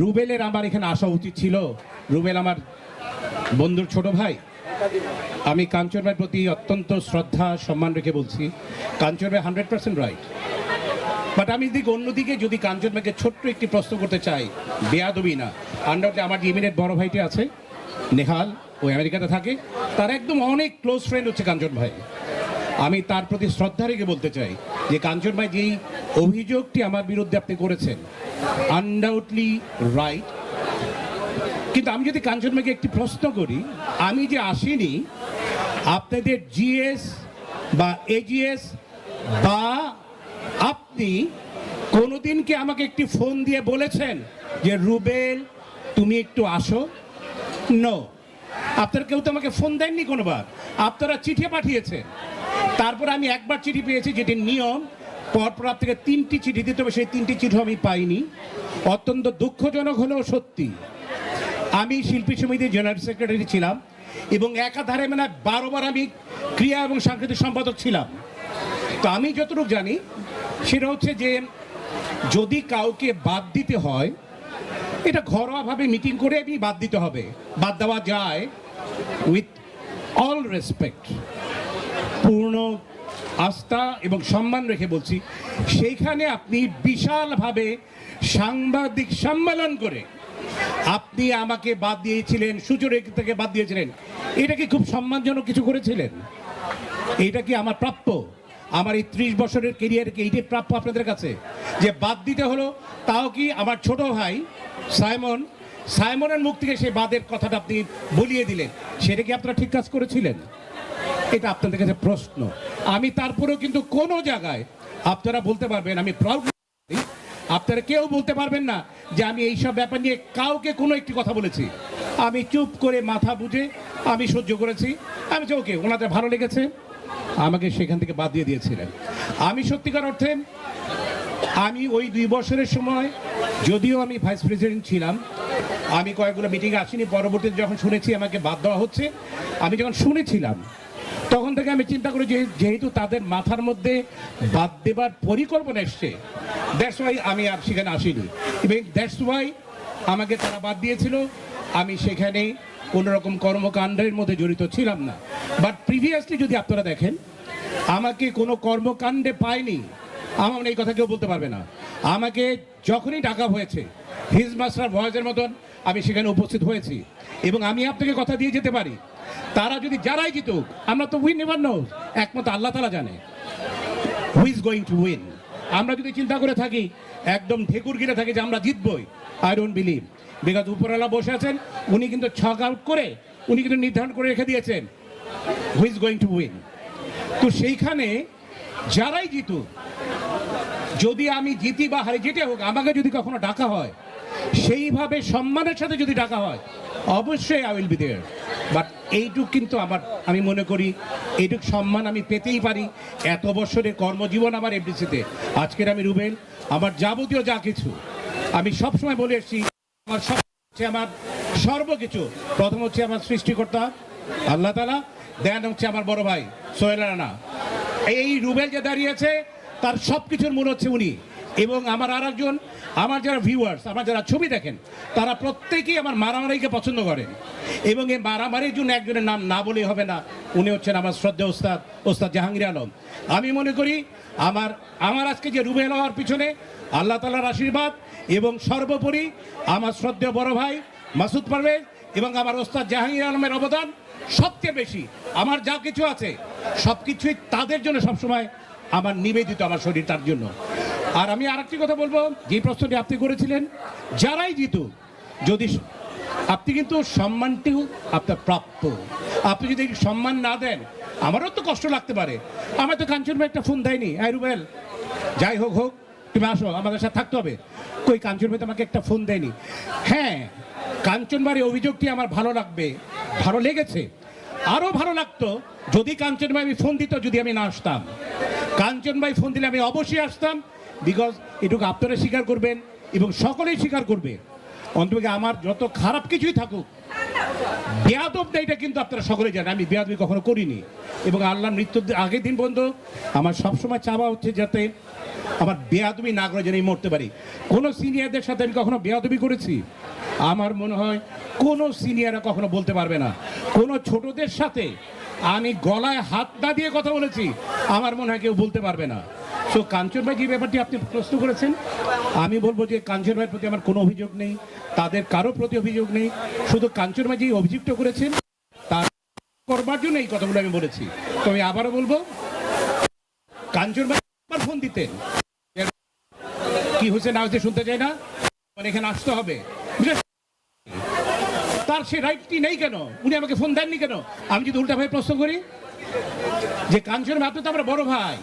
রুবেলের আমার এখানে আসা উচিত ছিল। রুবেল আমার বন্ধুর ছোট ভাই। আমি কাঞ্চন ভাইয়ের প্রতি অত্যন্ত শ্রদ্ধা, সম্মান রেখে বলছি। কাঞ্চন ভাই হান্ড্রেড পার্সেন্ট রাইট। বাট আমি দিকে অন্যদিকে যদি কাঞ্চন ভাইকে ছোট্ট একটি প্রশ্ন করতে চাই, বেয়াদবি না। আন্ডারতে আমার ইমিনেট বড় ভাইটি আছে, নেহাল, ও আমেরিকাতে থাকে, তার একদম অনেক ক্লোজ ফ্রেন্ড হচ্ছে কাঞ্চন ভাই। আমি তার প্রতি শ্রদ্ধা রেখে বলতে চাই যে কাঞ্চন ভাই যেই অভিযোগটি আমার বিরুদ্ধে আপনি করেছেন আনডাউটলি রাইট কিন্তু আমি যদি কাঞ্চন ভাইকে একটি প্রশ্ন করি, আমি যে আসিনি, আপনাদের জিএস বা এজিএস বা আপনি কোনোদিন কি আমাকে একটি ফোন দিয়ে বলেছেন যে, রুবেল, তুমি একটু আসো নো আপনারা কেউ তো আমাকে ফোন দেননি কোনোবার। আপনারা চিঠি পাঠিয়েছেন। তারপর আমি একবার চিঠি পেয়েছি যেটির নিয়ম, পরপর থেকে তিনটি চিঠি দিতে হবে, সেই তিনটি চিঠি আমি পাইনি। অত্যন্ত দুঃখজনক হলেও সত্যি। আমি শিল্পী সমিতির জেনারেল সেক্রেটারি ছিলাম এবং একাধারে মানে বারোবার আমি ক্রিয়া এবং সাংস্কৃতিক সম্পাদক ছিলাম। তো আমি যতটুকু জানি, সেটা হচ্ছে যে যদি কাউকে বাদ দিতে হয়, এটা ঘরোয়াভাবে মিটিং করে আমি বাদ দিতে হবে। বাদ দেওয়া যায় উইথ অল রেসপেক্ট পূর্ণ আস্থা এবং সম্মান রেখে বলছি, সেইখানে আপনি বিশালভাবে সাংবাদিক সম্মেলন করে আপনি আমাকে বাদ দিয়েছিলেন সুযোগ থেকে বাদ দিয়েছিলেন। এটা কি খুব সম্মানজনক কিছু করেছিলেন? এটা কি আমার প্রাপ্য? আমার এই ত্রিশ বছরের কেরিয়ারকে এইটাই প্রাপ্য আপনাদের কাছে? যে বাদ দিতে হলো, তাও কি আমার ছোট ভাই সাইমন, সাইমনের মুখ থেকে সেই বাদের কথাটা আপনি বলিয়ে দিলেন। সেটা কি আপনারা ঠিক কাজ করেছিলেন? এটা আপনাদের কাছে প্রশ্ন। আমি তারপরেও কিন্তু কোনো জায়গায় আপনারা বলতে পারবেন, আমি আপনারা কেউ বলতে পারবেন না যে আমি এইসব ব্যাপার নিয়ে কাউকে কোনো একটি কথা বলেছি। আমি চুপ করে মাথা বুঝে আমি সহ্য করেছি। আমি যে ওকে, ওনাদের ভালো লেগেছে। আমাকে সেখান থেকে বাদ দিয়ে দিয়েছিলেন। আমি সত্যিকার অর্থে, আমি ওই দুই বছরের সময় যদিও আমি ভাইস প্রেসিডেন্ট ছিলাম, আমি কয়েকগুলো মিটিংয়ে আসিনি। পরবর্তীতে যখন শুনেছি আমাকে বাদ দেওয়া হচ্ছে, আমি যখন শুনেছিলাম থেকে আমি চিন্তা করি যে যেহেতু তাদের মাথার মধ্যে বাদ দেবার পরিকল্পনা এসছে দ্যাটস ওয়াই আমি আর সেখানে আসিনি। এবং দ্যাটস ওয়াই আমাকে তারা বাদ দিয়েছিল, আমি সেখানে কোনোরকম কর্মকাণ্ডের মধ্যে জড়িত ছিলাম না। বাট প্রিভিয়াসলি যদি আপনারা দেখেন, আমাকে কোনো কর্মকাণ্ডে পায়নি আমার এই কথা কেউ বলতে পারবে না। আমাকে যখনই ডাকা হয়েছে হিজ মাস্টার ভয়েসের মতন আমি সেখানে উপস্থিত হয়েছি এবং আমি আপনাকে কথা দিয়ে যেতে পারি। তারা যদি যারাই জিতুক, আমরা তো উইন নেভার নো একমাত্র আল্লাহ তালা জানে who is going to win আমরা যদি চিন্তা করে থাকি, একদম ঢেকুর গিরে থাকি যে আমরা জিতবই। আই ডোন্ট বিলিভ বিকজ উপরওয়ালা বসে আছেন, উনি কিন্তু ছক আউট করে, উনি কিন্তু নির্ধারণ করে রেখে দিয়েছেন who is going to win তো সেইখানে যারাই জিতুক, যদি আমি জিতি বা হারি যেটা হোক, আমাকে যদি কখনো ডাকা হয়, সেইভাবে সম্মানের সাথে যদি ডাকা হয়, অবশ্যই I will be there but এইটুক কিন্তু আমার, আমি মনে করি, এইটুক সম্মান আমি পেতেই পারি। এত বছরের কর্মজীবন আমার এফডিসিতে। আজকের আমি রুবেল, আমার যাবতীয় যা কিছু, আমি সবসময় বলে এসেছি, আমার সব হচ্ছে আমার সর্বকিছু প্রথম হচ্ছে আমার সৃষ্টিকর্তা, আল্লাহ তালা দেন হচ্ছে আমার বড় ভাই, সোহেল রানা। এই রুবেল যে দাঁড়িয়েছে, তার সব কিছুর মূল হচ্ছে উনি। এবং আমার আর একজন আমার যারা ভিউয়ার্স আমার যারা ছবি দেখেন, তারা প্রত্যেকেই আমার মারামারিকে পছন্দ করেন। এবং এই মারামারির জন্য একজনের নাম না বলেই হবে না, উনি হচ্ছেন আমার শ্রদ্ধা ওস্তাদ ওস্তাদ জাহাঙ্গীর আলম। আমি মনে করি, আমার আমার আজকে যে রুবেল হওয়ার পিছনে আল্লাহ তালার আশীর্বাদ এবং সর্বোপরি আমার শ্রদ্ধেয় বড় ভাই মাসুদ পারভেজ এবং আমার ওস্তাদ জাহাঙ্গীর আলমের অবদান সবচেয়ে বেশি। আমার যা কিছু আছে সব কিছুই তাদের জন্য সবসময় আমার নিবেদিত আমার শরীর তার জন্য। আর আমি আরেকটি কথা বলব, যে প্রশ্নটি আপনি করেছিলেন, যারাই জিতু যদি আপনি কিন্তু সম্মানটিও আপনার প্রাপ্য। আপনি যদি সম্মান না দেন, আমারও তো কষ্ট লাগতে পারে। আমার তো কাঞ্চন ভাই একটা ফোন দেয়নি। আই রুবেল, যাই হোক হোক, তুমি আসো, আমাদের সাথে থাকতে হবে। কই কাঞ্চন ভাই তো আমাকে একটা ফোন দেয়নি। হ্যাঁ কাঞ্চনবাড়ির অভিযোগটি আমার ভালো লাগবে, ভালো লেগেছে। আরও ভালো লাগতো যদি কাঞ্চন ভাই আমি ফোন দিত, যদি আমি না আসতাম। কাঞ্চন ভাই ফোন দিলে আমি অবশ্যই আসতাম বিকজ এটুকু আপনারা স্বীকার করবেন এবং সকলেই স্বীকার করবে। অন্তত আমার যত খারাপ কিছুই থাকুক, বেয়াদব না, এটা কিন্তু আপনারা সকলে জানেন, আমি বেয়াদবি কখনো করিনি। এবং আল্লাহ মৃত্যুর আগের দিন পর্যন্ত আমার সবসময় চাওয়া হচ্ছে যাতে আমার বেয়াদবি না করে যেন মরতে পারি। কোনো সিনিয়রদের সাথে আমি কখনো বেয়াদবি করেছি? আমার মনে হয় কোনো সিনিয়ররা কখনো বলতে পারবে না। কোনো ছোটদের সাথে আমি গলায় হাত না দিয়ে কথা বলেছি, আমার মনে হয় কেউ বলতে পারবে না। সো কাঞ্চন ভাই যে ব্যাপারটি আপনি প্রশ্ন করেছেন? আমি বলব যে কাঞ্চন ভাইয়ের প্রতি আমার কোনো অভিযোগ নেই, তাদের কারও প্রতি অভিযোগ নেই। শুধু কাঞ্চন ভাই যে অভিযোগটা করেছেন, তার করবার জন্য এই কথাগুলো আমি বলেছি। তো আমি আবারও বলব, কাঞ্চন ভাই ফোন দিতেন। কি হয়েছে না হয়েছে শুনতে চাই না? মানে এখানে আসতে হবে। বুঝলেন? তার সে রাইটটি নেই কেন? উনি আমাকে ফোন দেননি কেন? আমি যদি উল্টা ভাই প্রশ্ন করি, যে কাঞ্চন আপনি তো আমার বড় ভাই।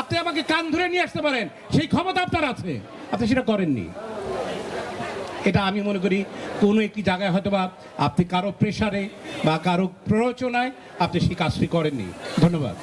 আপনি আমাকে কান ধরে নিয়ে আসতে পারেন, সেই ক্ষমতা আপনার আছে। আপনি সেটা করেননি। এটা আমি মনে করি, কোনো একটি জায়গায় হয়তো বা আপনি কারও প্রেশারে বা কারও প্ররোচনায় আপনি সেই কাজটি করেননি। ধন্যবাদ।